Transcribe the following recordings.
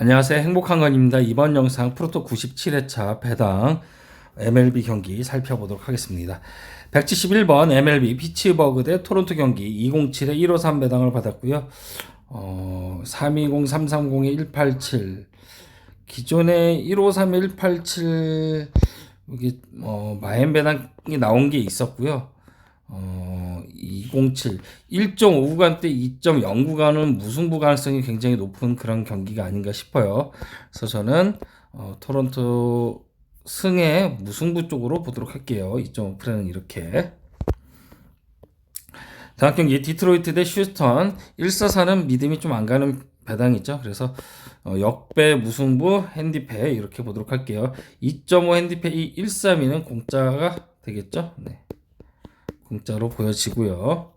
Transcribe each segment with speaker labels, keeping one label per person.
Speaker 1: 안녕하세요. 행복한 건입니다. 이번 영상 프로토 97회차 배당 MLB 경기 살펴보도록 하겠습니다. 171번 MLB 피츠버그 대 토론토 경기 207에 153 배당을 받았고요. 어, 320, 330에 187 기존에 153, 187 여기 어, 마엔 배당이 나온 게 있었고요. 어, 207 1.5구간 때 2.0구간은 무승부 가능성이 굉장히 높은 그런 경기가 아닌가 싶어요. 그래서 저는 어, 토론토 승의 무승부 쪽으로 보도록 할게요. 2.5프레는 이렇게. 다음 경기 디트로이트 대 휴스턴 144는 믿음이 좀 안 가는 배당이죠. 그래서 어, 역배 무승부 핸디페 이렇게 보도록 할게요. 2.5 핸디페 이 132는 공짜가 되겠죠. 네. 공짜로 보여지고요.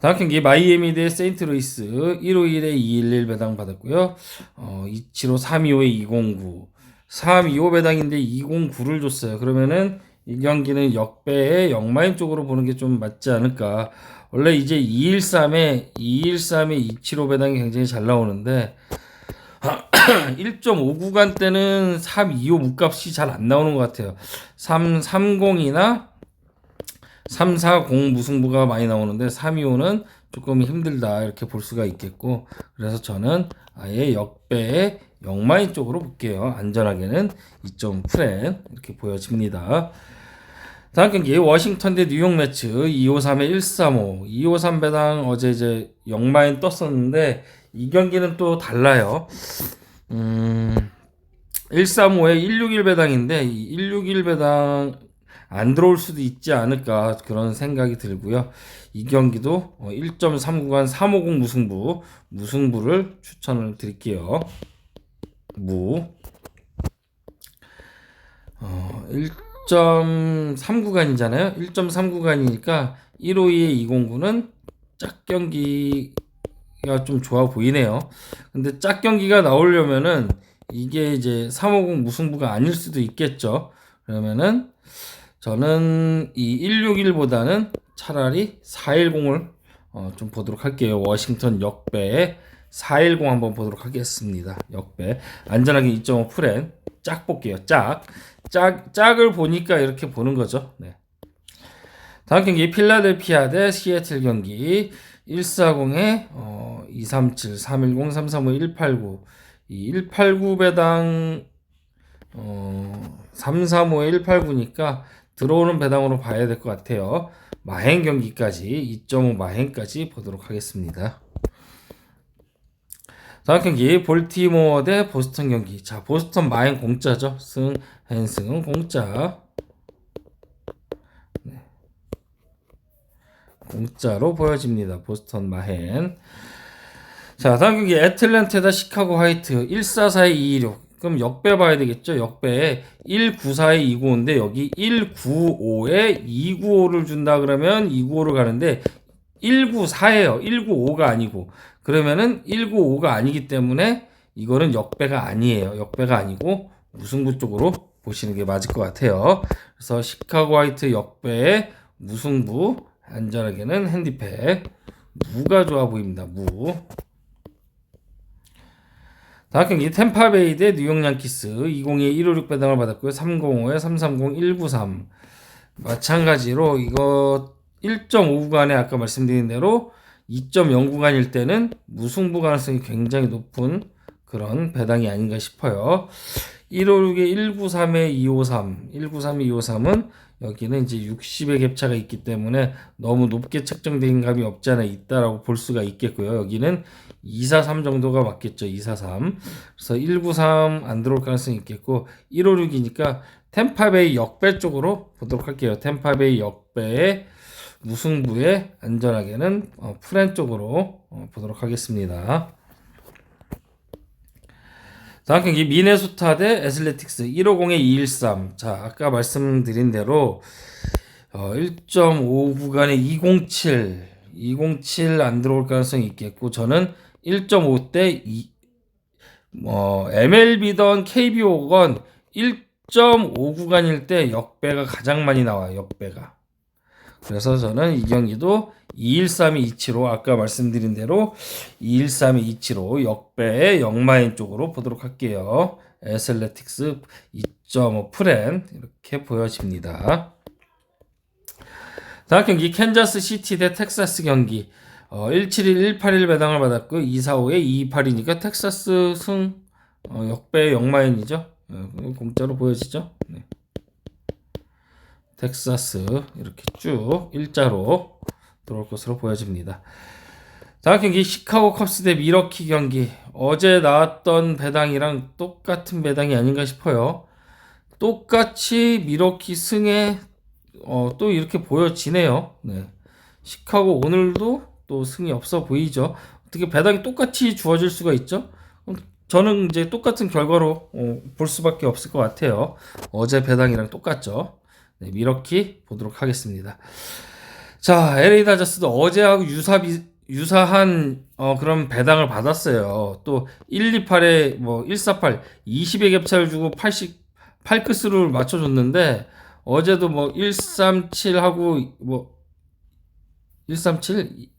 Speaker 1: 다음 경기 마이애미 대 세인트루이스 151에 211 배당 받았고요. 어, 275, 325에 209, 325 배당인데 209를 줬어요. 그러면은 이 경기는 역배의 역마인 쪽으로 보는 게 좀 맞지 않을까. 원래 이제 213에 213에 275 배당이 굉장히 잘 나오는데 1.5 구간 때는 325 무값이 잘 안 나오는 것 같아요. 330이나 340 무승부가 많이 나오는데 325는 조금 힘들다 이렇게 볼 수가 있겠고 그래서 저는 아예 역배의 역마인 쪽으로 볼게요. 안전하게는 2점 프렌 이렇게 보여집니다. 다음 경기 워싱턴 대 뉴욕 매츠 253에 135 253 배당 어제 이제 역마인 떴었는데 이 경기는 또 달라요. 음 135에 161 배당인데 161 배당 안 들어올 수도 있지 않을까 그런 생각이 들고요. 이 경기도 1.3구간 350 무승부 무승부를 추천을 드릴게요. 무 어, 1.3구간이잖아요. 1.3구간이니까 152에 209는 짝 경기가 좀 좋아 보이네요. 근데 짝 경기가 나오려면은 이게 이제 350 무승부가 아닐 수도 있겠죠. 그러면은 저는 이 161보다는 차라리 410을 어, 좀 보도록 할게요. 워싱턴 역배 410 한번 보도록 하겠습니다. 역배 안전하게 2.5 프렌 짝 볼게요. 짝. 짝 짝을 보니까 이렇게 보는 거죠. 네. 다음 경기 필라델피아 대 시애틀 경기 140에 어, 237, 310, 335, 189. 이 189 배당 어, 335에 189니까 들어오는 배당으로 봐야 될 것 같아요. 마행 경기까지 2.5 마행까지 보도록 하겠습니다. 다음 경기 볼티모어 대 보스턴 경기. 자, 보스턴 마행 공짜죠. 승, 헨승은 공짜. 네. 공짜로 보여집니다. 보스턴 마행. 자, 다음 경기 애틀랜타 시카고 화이트 144에 226. 그럼 역배 봐야 되겠죠. 역배에 194에 295인데 여기 195에 295를 준다 그러면 295를 가는데 194예요. 195가 아니고. 그러면은 195가 아니기 때문에 이거는 역배가 아니에요. 역배가 아니고 무승부 쪽으로 보시는 게 맞을 것 같아요. 그래서 시카고 화이트 역배의 무승부 안전하게는 핸디팩 무가 좋아 보입니다. 무. 다음 경기 템파베이 대 뉴욕 양키스 20에 156 배당을 받았고요. 305에 330 193 마찬가지로 이거 1.5구간에 아까 말씀드린 대로 2.0구간일 때는 무승부 가능성이 굉장히 높은 그런 배당이 아닌가 싶어요. 156에 193에 253, 193에 253은 여기는 이제 60의 갭차가 있기 때문에 너무 높게 책정된 감이 없지 않아 있다라고 볼 수가 있겠고요. 여기는 243 정도가 맞겠죠. 243. 그래서 193 안 들어올 가능성이 있겠고 156이니까 템파베이 역배 쪽으로 보도록 할게요. 템파베이 역배의 무승부에 안전하게는 어, 프렌 쪽으로 어, 보도록 하겠습니다. 다음 경기 미네소타 대 애슬레틱스 150에 213. 자, 아까 말씀드린 대로 어, 1.5 구간에 207, 207 안 들어올 가능성이 있겠고 저는 1.5 대 2, 뭐 MLB던 KBO건 1.5 구간일 때 역배가 가장 많이 나와요. 역배가. 그래서 저는 이 경기도 213이 이치로 아까 말씀드린 대로 213이 이치로 역배의 역마인 쪽으로 보도록 할게요. 에슬레틱스 2.5 프렌 이렇게 보여집니다. 다음 경기 캔자스 시티 대 텍사스 경기 어, 171, 181 배당을 받았고 245에 228이니까 텍사스 승 어, 역배 역마인이죠. 어, 공짜로 보여지죠. 네. 텍사스 이렇게 쭉 일자로 들어올 것으로 보여집니다. 다음 경기 시카고 컵스 대 미러키 경기 어제 나왔던 배당이랑 똑같은 배당이 아닌가 싶어요. 똑같이 미러키 승에 어, 또 이렇게 보여지네요. 네. 시카고 오늘도 또 승이 없어 보이죠. 어떻게 배당이 똑같이 주어질 수가 있죠? 음, 저는 이제 똑같은 결과로 어, 볼 수밖에 없을 것 같아요. 어제 배당이랑 똑같죠. 네, 미러키 보도록 하겠습니다. 자, LA 다저스도 어제하고 유사 비, 유사한 어, 그런 배당을 받았어요. 또 128에 뭐 148, 20의 갭차를 주고 80 8끝으로 맞춰 줬는데 어제도 뭐 137하고 뭐 137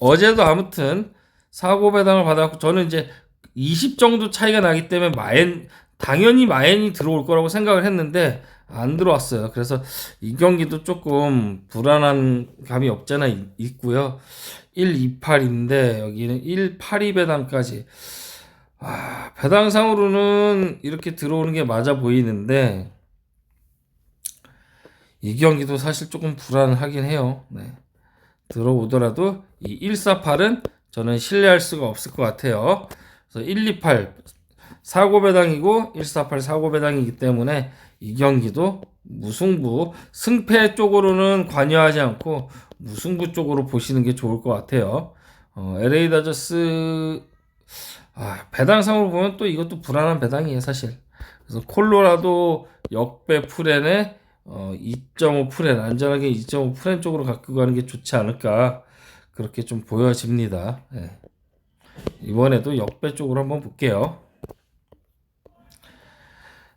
Speaker 1: 어제도 아무튼 사고 배당을 받았고 저는 이제 20 정도 차이가 나기 때문에 마엔 당연히 마엔이 들어올 거라고 생각을 했는데 안 들어왔어요. 그래서 이 경기도 조금 불안한 감이 없잖아 있- 있고요. 128인데 여기는 182 배당까지 아, 배당상으로는 이렇게 들어오는 게 맞아 보이는데 이 경기도 사실 조금 불안하긴 해요. 네. 들어오더라도 이 148은 저는 신뢰할 수가 없을 것 같아요. 그래서 128 사고 배당이고 148 사고 배당이기 때문에 이 경기도 무승부 승패 쪽으로는 관여하지 않고 무승부 쪽으로 보시는 게 좋을 것 같아요. 어, LA 다저스 아, 배당상으로 보면 또 이것도 불안한 배당이에요, 사실. 그래서 콜로라도 역배 프렌에 어, 2.5 프렌 안전하게 2.5 프렌 쪽으로 갖고 가는 게 좋지 않을까 그렇게 좀 보여집니다. 예. 이번에도 역배 쪽으로 한번 볼게요.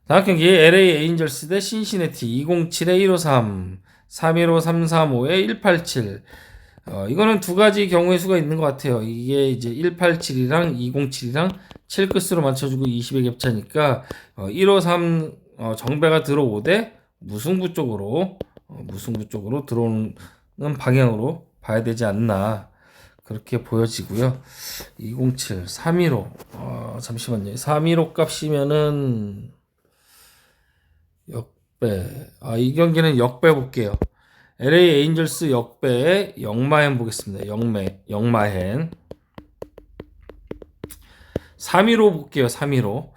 Speaker 1: 다음 경기 LA 에인절스 대 신시내티 207에 153, 315, 335에 187. 어, 이거는 두 가지 경우의 수가 있는 것 같아요. 이게 이제 187이랑 207이랑 7끝으로 맞춰주고 20의 겹차니까 어, 153 어, 정배가 들어오되 무승부 쪽으로 어, 무승부 쪽으로 들어오는 방향으로 봐야 되지 않나 그렇게 보여지고요. 207, 315 어, 잠시만요. 315 값이면은 역배. 아, 이 경기는 역배 볼게요. LA 에인절스 역배의 영마헨 보겠습니다. 영매, 영마헨. 315 볼게요. 315.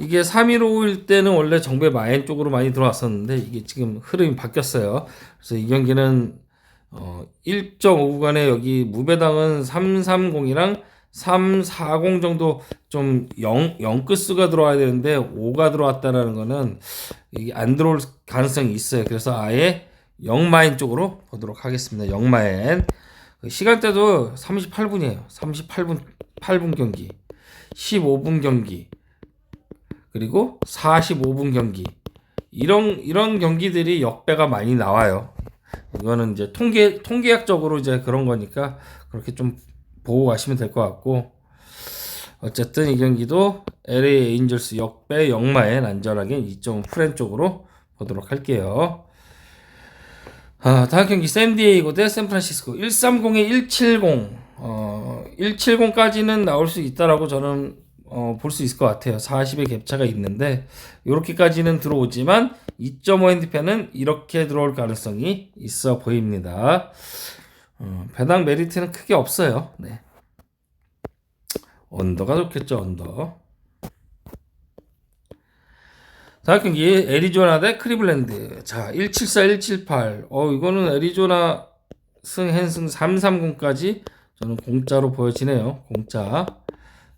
Speaker 1: 이게 315일 때는 원래 정배 마헨 쪽으로 많이 들어왔었는데 이게 지금 흐름이 바뀌었어요. 그래서 이 경기는 어 1.5구간에 여기 무배당은 330이랑 340 정도 좀 0, 0끝수가 들어와야 되는데 5가 들어왔다라는 거는 이게 안 들어올 가능성이 있어요. 그래서 아예 0마인 쪽으로 보도록 하겠습니다. 0마인. 시간대도 38분이에요. 38분 8분 경기. 15분 경기. 그리고 45분 경기. 이런 이런 경기들이 역배가 많이 나와요. 이거는 이제 통계 통계학적으로 이제 그런 거니까 그렇게 좀 보고 가시면 될 것 같고 어쨌든 이 경기도 LA 에인절스 역배 역마엔 안전하게 2.5 프렌 쪽으로 보도록 할게요. 아, 다음 경기 샌디에이고 대 샌프란시스코 130에 170 어, 170까지는 나올 수 있다라고 저는 어, 볼 수 있을 것 같아요. 40의 갭차가 있는데 이렇게까지는 들어오지만 2.5 핸디펜은 이렇게 들어올 가능성이 있어 보입니다. 어, 배당 메리트는 크게 없어요. 네. 언더가 좋겠죠, 언더. 다음 경기 애리조나 대 크리블랜드. 자, 174, 178. 어, 이거는 애리조나 승 헨승 330까지 저는 공짜로 보여지네요. 공짜.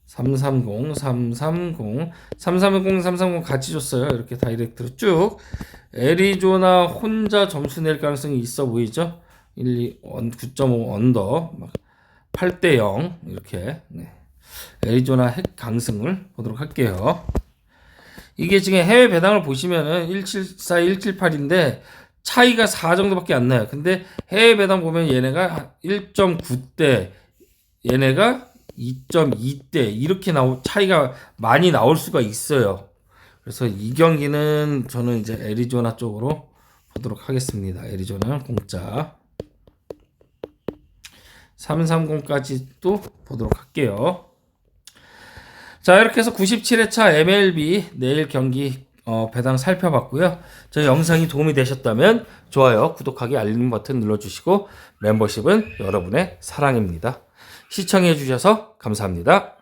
Speaker 1: 330, 330, 330, 330 같이 줬어요. 이렇게 다이렉트로 쭉. 애리조나 혼자 점수 낼 가능성이 있어 보이죠? 1, 2, 9.5 언더. 8대 0. 이렇게. 네. 애리조나 핵 강승을 보도록 할게요. 이게 지금 해외 배당을 보시면은 174, 178인데 차이가 4 정도밖에 안 나요. 근데 해외 배당 보면 얘네가 1.9대 얘네가 2.2대 이렇게 나오 차이가 많이 나올 수가 있어요. 그래서 이 경기는 저는 이제 애리조나 쪽으로 보도록 하겠습니다. 애리조나 공짜 330까지도 보도록 할게요. 자, 이렇게 해서 97회차 MLB 내일 경기 어, 배당 살펴봤고요. 저희 영상이 도움이 되셨다면 좋아요, 구독하기, 알림 버튼 눌러주시고 멤버십은 여러분의 사랑입니다. 시청해주셔서 감사합니다.